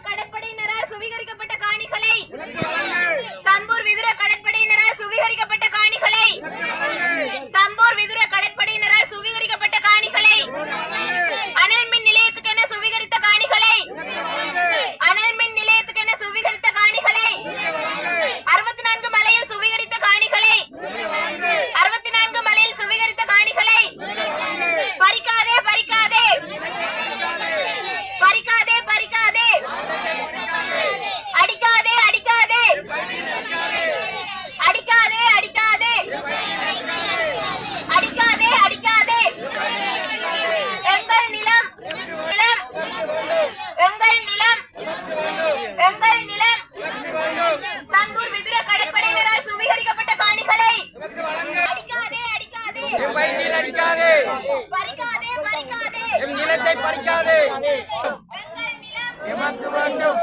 கடற்படையினரால் சுவீகரிக்கப்பட்ட என் பயிர்கள் அடிக்காதே. என் நிலத்தை பறிக்காதே. எமக்கு வேண்டும்.